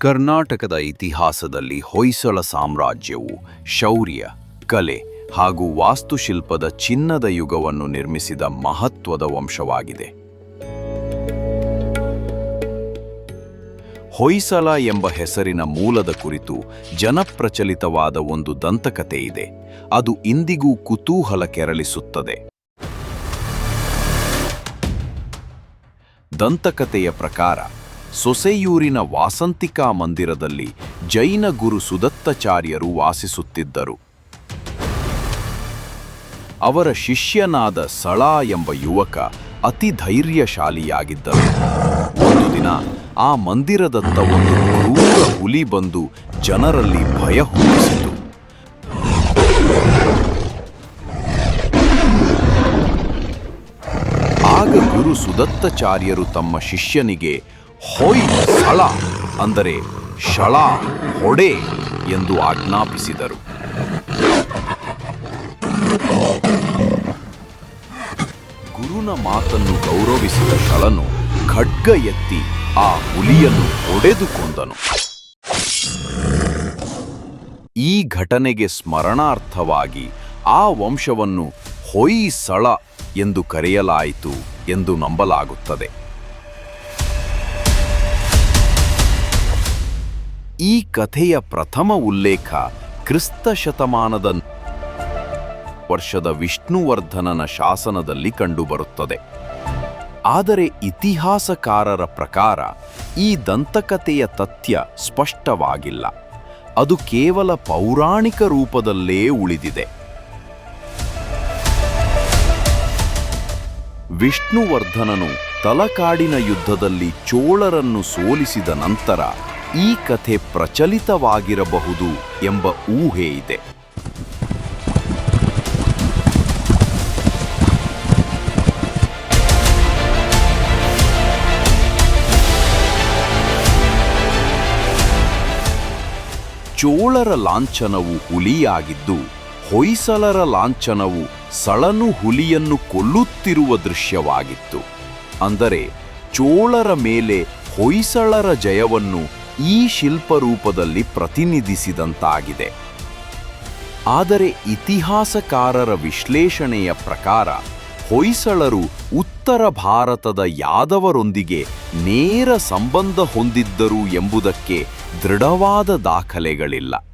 ಕರ್ನಾಟಕದ ಇತಿಹಾಸದಲ್ಲಿ ಹೊಯ್ಸಳ ಸಾಮ್ರಾಜ್ಯವು ಶೌರ್ಯ, ಕಲೆ ಹಾಗೂ ವಾಸ್ತುಶಿಲ್ಪದ ಚಿನ್ನದ ಯುಗವನ್ನು ನಿರ್ಮಿಸಿದ ಮಹತ್ವದ ವಂಶವಾಗಿದೆ. ಹೊಯ್ಸಳ ಎಂಬ ಹೆಸರಿನ ಮೂಲದ ಕುರಿತು ಜನಪ್ರಚಲಿತವಾದ ಒಂದು ದಂತಕತೆ ಇದೆ. ಅದು ಇಂದಿಗೂ ಕುತೂಹಲ ಕೆರಳಿಸುತ್ತದೆ. ದಂತಕತೆಯ ಪ್ರಕಾರ ಸೊಸೆಯೂರಿನ ವಾಸಂತಿಕಾ ಮಂದಿರದಲ್ಲಿ ಜೈನ ಗುರು ಸುದತ್ತಾಚಾರ್ಯರು ವಾಸಿಸುತ್ತಿದ್ದರು. ಅವರ ಶಿಷ್ಯನಾದ ಸಳ ಎಂಬ ಯುವಕ ಅತಿ ಧೈರ್ಯಶಾಲಿಯಾಗಿದ್ದರು. ಒಂದು ದಿನ ಆ ಮಂದಿರದತ್ತ ಒಂದು ಕ್ರೂರ ಹುಲಿ ಬಂದು ಜನರಲ್ಲಿ ಭಯ ಹುಟ್ಟಿಸಿತು. ಆಗ ಗುರು ಸುದತ್ತಾಚಾರ್ಯರು ತಮ್ಮ ಶಿಷ್ಯನಿಗೆ ಹೊಯ್ ಸಳ ಅಂದರೆ ಶಳ ಹೊಡೆ ಎಂದು ಆಜ್ಞಾಪಿಸಿದರು. ಗುರುನ ಮಾತನ್ನು ಗೌರವಿಸಿದ ಶಳನು ಖಡ್ಗ ಎತ್ತಿ ಆ ಹುಲಿಯನ್ನು ಹೊಡೆದು ಕೊಂದನು ಈ ಘಟನೆಗೆ ಸ್ಮರಣಾರ್ಥವಾಗಿ ಆ ವಂಶವನ್ನು ಹೊಯ್ಸಳ ಎಂದು ಕರೆಯಲಾಯಿತು ಎಂದು ನಂಬಲಾಗುತ್ತದೆ. ಈ ಕಥೆಯ ಪ್ರಥಮ ಉಲ್ಲೇಖ ಕ್ರಿಸ್ತ ಶತಮಾನದ ವರ್ಷದ ವಿಷ್ಣುವರ್ಧನನ ಶಾಸನದಲ್ಲಿ ಕಂಡುಬರುತ್ತದೆ. ಆದರೆ ಇತಿಹಾಸಕಾರರ ಪ್ರಕಾರ ಈ ದಂತಕಥೆಯ ತಥ್ಯ ಸ್ಪಷ್ಟವಾಗಿಲ್ಲ. ಅದು ಕೇವಲ ಪೌರಾಣಿಕ ರೂಪದಲ್ಲೇ ಉಳಿದಿದೆ. ವಿಷ್ಣುವರ್ಧನನು ತಲಕಾಡಿನ ಯುದ್ಧದಲ್ಲಿ ಚೋಳರನ್ನು ಸೋಲಿಸಿದ ನಂತರ ಈ ಕಥೆ ಪ್ರಚಲಿತವಾಗಿರಬಹುದು ಎಂಬ ಊಹೆ ಇದೆ. ಚೋಳರ ಲಾಂಛನವು ಹುಲಿಯಾಗಿದ್ದು ಹೊಯ್ಸಳರ ಲಾಂಛನವು ಸಳನು ಹುಲಿಯನ್ನು ಕೊಲ್ಲುತ್ತಿರುವ ದೃಶ್ಯವಾಗಿತ್ತು. ಅಂದರೆ, ಚೋಳರ ಮೇಲೆ ಹೊಯ್ಸಳರ ಜಯವನ್ನು ಈ ಶಿಲ್ಪರೂಪದಲ್ಲಿ ಪ್ರತಿನಿಧಿಸಿದಂತಾಗಿದೆ. ಆದರೆ ಇತಿಹಾಸಕಾರರ ವಿಶ್ಲೇಷಣೆಯ ಪ್ರಕಾರ ಹೊಯ್ಸಳರು ಉತ್ತರ ಭಾರತದ ಯಾದವರೊಂದಿಗೆ ನೇರ ಸಂಬಂಧ ಹೊಂದಿದ್ದರು ಎಂಬುದಕ್ಕೆ ದೃಢವಾದ ದಾಖಲೆಗಳಿಲ್ಲ.